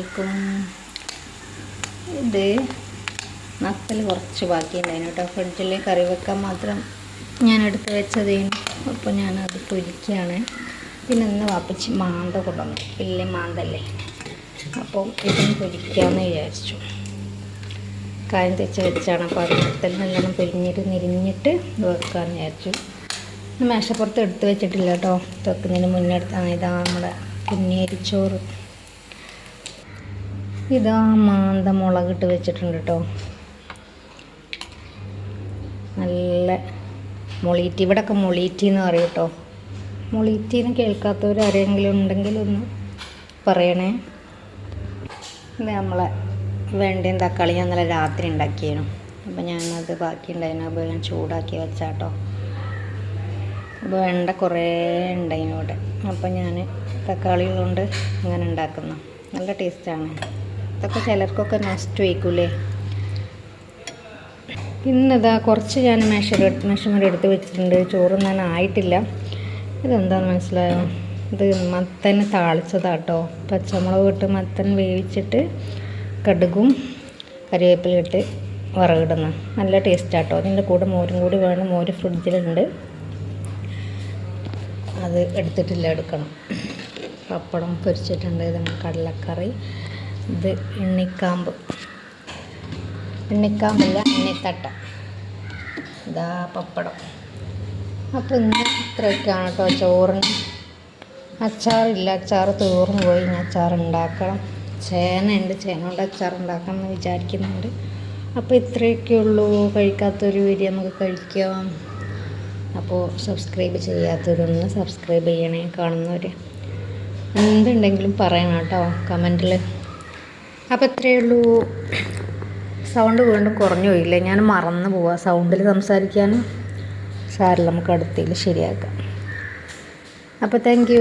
അലൈക്കും ഇത് നക്കൽ കുറച്ച് ബാക്കിയുണ്ടായിരുന്നു കേട്ടോ. ഫ്രിഡ്ജിൽ കറി വെക്കാൻ മാത്രം ഞാൻ എടുത്ത് വെച്ചതേനു അപ്പോൾ ഞാനത് പൊരിക്കുകയാണ് പിന്നെ ഇന്ന് വാപ്പിച്ച് മാന്ത കൊണ്ടുവന്നു. വലിയ മാന്തല്ലേ. അപ്പോൾ ഇതും പൊരിക്കാമെന്ന് വിചാരിച്ചു. കാര്യം തെച്ച് വെച്ചാണ് അപ്പോൾ അത് നത്തൽ നല്ലോണം പൊരിഞ്ഞിട്ട് നിരിഞ്ഞിട്ട് വെക്കാമെന്ന് വിചാരിച്ചു. മേശപ്പുറത്ത് എടുത്ത് വെച്ചിട്ടില്ല കേട്ടോ. വെക്കുന്നതിന് മുന്നേ എടുത്താണ് ഇതാ നമ്മുടെ കുഞ്ഞേരിച്ചോറ് ഇതാ മാന്ത മുളകിട്ട് വെച്ചിട്ടുണ്ട് കേട്ടോ നല്ല മൊളീറ്റി. ഇവിടെയൊക്കെ മൊളീറ്റി എന്ന് പറയും കേട്ടോ മൊളീറ്റി എന്ന് കേൾക്കാത്തവർ ആരെങ്കിലും ഉണ്ടെങ്കിൽ ഒന്ന് പറയണേ. നമ്മളെ വെണ്ടയും തക്കാളി ഞാൻ നല്ല രാത്രി ഉണ്ടാക്കിയിരുന്നു അപ്പോൾ ഞാനത് ബാക്കി ഉണ്ടായിരുന്നു അപ്പോൾ ഞാൻ ചൂടാക്കി വെച്ചാട്ടോ. അപ്പോൾ വെണ്ട കുറേ ഉണ്ടായിരുന്നു ഇവിടെ അപ്പോൾ ഞാൻ തക്കാളി കൊണ്ട് അങ്ങനെ ഉണ്ടാക്കുന്നു. നല്ല ടേസ്റ്റാണ്. ഇതൊക്കെ ചിലർക്കൊക്കെ നഷ്ടം വയ്ക്കൂലേ പിന്നെ ഇതാ കുറച്ച് ഞാൻ മെഷർ മെഷർമെന്റ് എടുത്ത് വെച്ചിട്ടുണ്ട്. ചോറൊന്നും ആയിട്ടില്ല. ഇതെന്താണെന്ന് മനസ്സിലായോ? ഇത് മത്തൻ താളിച്ചതാട്ടോ. പച്ചമുളക് ഇട്ട് മത്തൻ വേവിച്ചിട്ട് കടുകും കറിവേപ്പില ഇട്ട് വറകിടുന്ന നല്ല ടേസ്റ്റാട്ടോ. അതിന്റെ കൂടെ മോരും കൂടി വേണം. മോര് ഫ്രിഡ്ജിലുണ്ട്. അത് എടുത്തിട്ടില്ല എടുക്കണം. പപ്പടം പൊരിച്ചിട്ടുണ്ട്. കടലക്കറി. ഇത് എണ്ണിക്കാമ്പ്. എണ്ണിക്കാമ്പല്ല എണ്ണിത്തട്ട. ഇതാ പപ്പടം. അപ്പോൾ ഇന്ന് ഇത്രയൊക്കെയാണ് കേട്ടോ ചോറിന്. അച്ചാറില്ല അച്ചാർ തീർന്നു പോയി. ഇനി അച്ചാർ ഉണ്ടാക്കണം. ചേനയുണ്ട് ചേന കൊണ്ട് അച്ചാർ ഉണ്ടാക്കണം എന്ന് വിചാരിക്കുന്നുണ്ട്. അപ്പോൾ ഇത്രയൊക്കെ ഉള്ളൂ. കഴിക്കാത്തൊരു വീഡിയോ നമുക്ക് കഴിക്കാം. അപ്പോൾ സബ്സ്ക്രൈബ് ചെയ്യാത്തവരൊന്ന് സബ്സ്ക്രൈബ് ചെയ്യണേ കാണുന്നവർ എന്തുണ്ടെങ്കിലും പറയണം കേട്ടോ കമന്റിൽ അപ്പോൾ ഇത്രയേ ഉള്ളൂ. സൗണ്ട് വീണ്ടും കുറഞ്ഞു പോയില്ലേ? ഞാൻ മറന്നു പോവാ സൗണ്ടിൽ സംസാരിക്കാൻ. സാറില്ല നമുക്ക് അടുത്തതിൽ ശരിയാക്കാം. അപ്പോൾ താങ്ക്